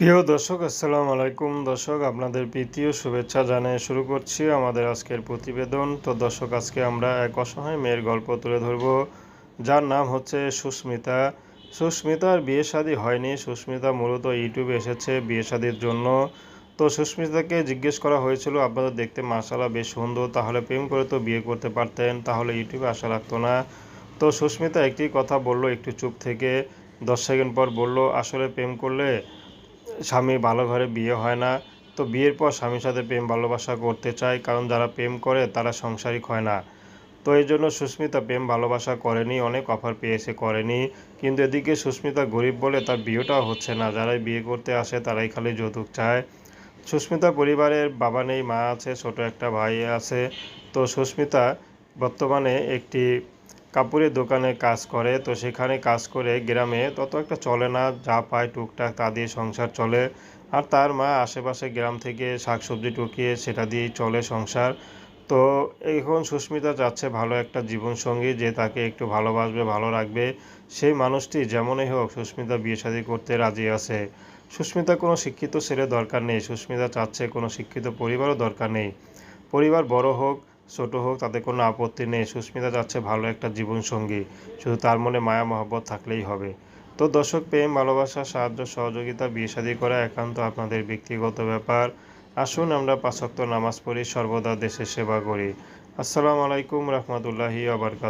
প্রিয় দর্শক, আসসালামু আলাইকুম। দর্শক, আপনাদের প্রীতীয় শুভেচ্ছা জানিয়ে শুরু করছি আমাদের আজকের প্রতিবেদন। তো দর্শক, আজকে আমরা এক অসহায় মেয়ের গল্প তুলে ধরব। যার নাম হচ্ছে সুস্মিতা। সুস্মিতার বিয়ে শাদী হয়নি। সুস্মিতা মূলত ইউটিউবে এসেছে বিয়ে শাদীর জন্য। তো সুস্মিতাকে জিজ্ঞেস করা হয়েছিল, আপনাদের দেখতে মাসালা বেশ সুন্দর, তাহলে প্রেম করে তো বিয়ে করতে পারতেন, তাহলে ইউটিউবে আসা লাগতো না। তো সুস্মিতা একটি কথা বলল একটু চুপ থেকে। দশ সেকেন্ড পর বলল, আসলে প্রেম করলে স্বামী ভালো ঘরে বিয়ে হয় না, তো বিয়ের পর স্বামীর সাথে প্রেম ভালোবাসা করতে চায়, কারণ যারা প্রেম করে তারা সংসারিক হয় না। তো এই জন্য সুস্মিতা প্রেম ভালোবাসা করেনি, অনেক অফার পেয়েছে, করেনি। কিন্তু এদিকে সুস্মিতা গরিব বলে তার বিয়েটাও হচ্ছে না। যারাই বিয়ে করতে আসে তারাই খালি যৌতুক চায়। সুস্মিতা পরিবারের বাবা নেই, মা আছে, ছোট একটা ভাই আছে। তো সুস্মিতা বর্তমানে একটি কাপড়ের দোকানে কাজ করে, তো সেখানে কাজ করে গ্রামে তত একটা চলে না, যা পায় টুকটাক তা দিয়ে সংসার চলে। আর তার মা আশেপাশে গ্রাম থেকে শাকসবজি টুকিয়ে সেটা দিয়েই চলে সংসার। তো এখন সুস্মিতা চাচ্ছে ভালো একটা জীবনসঙ্গী যে তাকে একটু ভালোবাসবে, ভালো রাখবে। সেই মানুষটি যেমনই হোক সুস্মিতা বিয়ে শাদী করতে রাজি আছে। সুস্মিতা কোনো শিক্ষিত ছেলে দরকার নেই, সুস্মিতা চাচ্ছে কোনো শিক্ষিত পরিবারও দরকার নেই। পরিবার বড় হোক ছোট হোক, তাতে কোনো আপত্তি নেই। সুস্মিতা যাচ্ছে ভালো একটা জীবনসঙ্গী, শুধু তার মনে মায়া মহব্বত থাকলেই হবে। তো দর্শক, প্রেম, ভালোবাসা, সাহায্য, সহযোগিতা, বিয়ে শাদী করা একান্ত আপনাদের ব্যক্তিগত ব্যাপার। আসুন আমরা পাঁচক্ত নামাজ পড়ি, সর্বদা দেশের সেবা করি। আসসালামু আলাইকুম রহমতুল্লাহি আবরকাত